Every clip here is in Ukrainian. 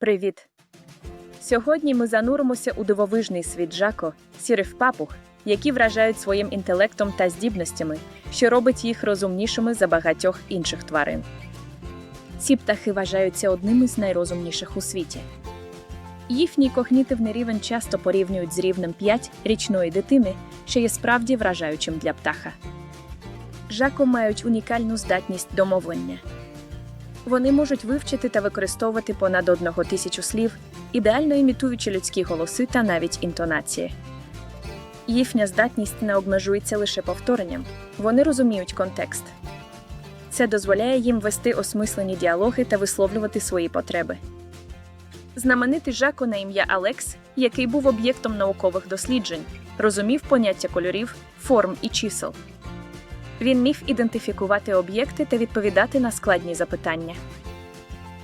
Привіт! Сьогодні ми зануримося у дивовижний світ Жако, сірих папуг, які вражають своїм інтелектом та здібностями, що робить їх розумнішими за багатьох інших тварин. Ці птахи вважаються одними з найрозумніших у світі. Їхній когнітивний рівень часто порівнюють з рівнем 5 річної дитини, що є справді вражаючим для птаха. Жако мають унікальну здатність до мовлення. Вони можуть вивчити та використовувати понад одного тисячу слів, ідеально імітуючи людські голоси та навіть інтонації. Їхня здатність не обмежується лише повторенням, вони розуміють контекст. Це дозволяє їм вести осмислені діалоги та висловлювати свої потреби. Знаменитий Жако на ім'я Алекс, який був об'єктом наукових досліджень, розумів поняття кольорів, форм і чисел. Він міг ідентифікувати об'єкти та відповідати на складні запитання.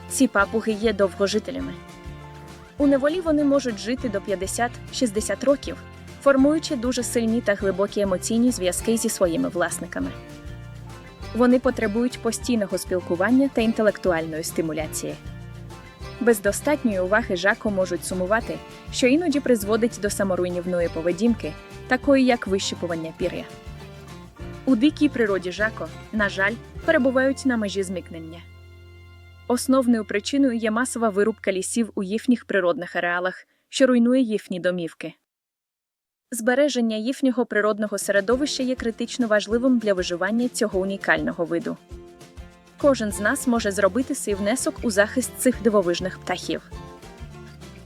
Ці папуги є довгожителями. У неволі вони можуть жити до 50-60 років, формуючи дуже сильні та глибокі емоційні зв'язки зі своїми власниками. Вони потребують постійного спілкування та інтелектуальної стимуляції. Без достатньої уваги жако можуть сумувати, що іноді призводить до саморуйнівної поведінки, такої як вищипування пір'я. У дикій природі жако, на жаль, перебувають на межі зникнення. Основною причиною є масова вирубка лісів у їхніх природних ареалах, що руйнує їхні домівки. Збереження їхнього природного середовища є критично важливим для виживання цього унікального виду. Кожен з нас може зробити свій внесок у захист цих дивовижних птахів.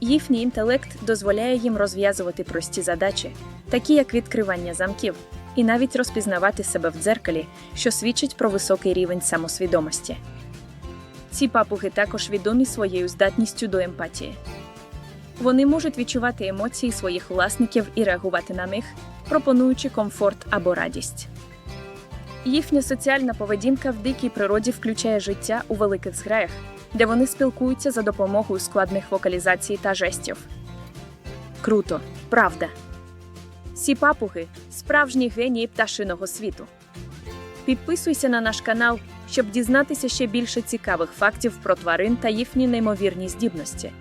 Їхній інтелект дозволяє їм розв'язувати прості задачі, такі як відкривання замків, і навіть розпізнавати себе в дзеркалі, що свідчить про високий рівень самосвідомості. Ці папуги також відомі своєю здатністю до емпатії. Вони можуть відчувати емоції своїх власників і реагувати на них, пропонуючи комфорт або радість. Їхня соціальна поведінка в дикій природі включає життя у великих зграях, де вони спілкуються за допомогою складних вокалізацій та жестів. Круто, правда. Ці папуги справжні генії пташиного світу. Підписуйся на наш канал, щоб дізнатися ще більше цікавих фактів про тварин та їхні неймовірні здібності.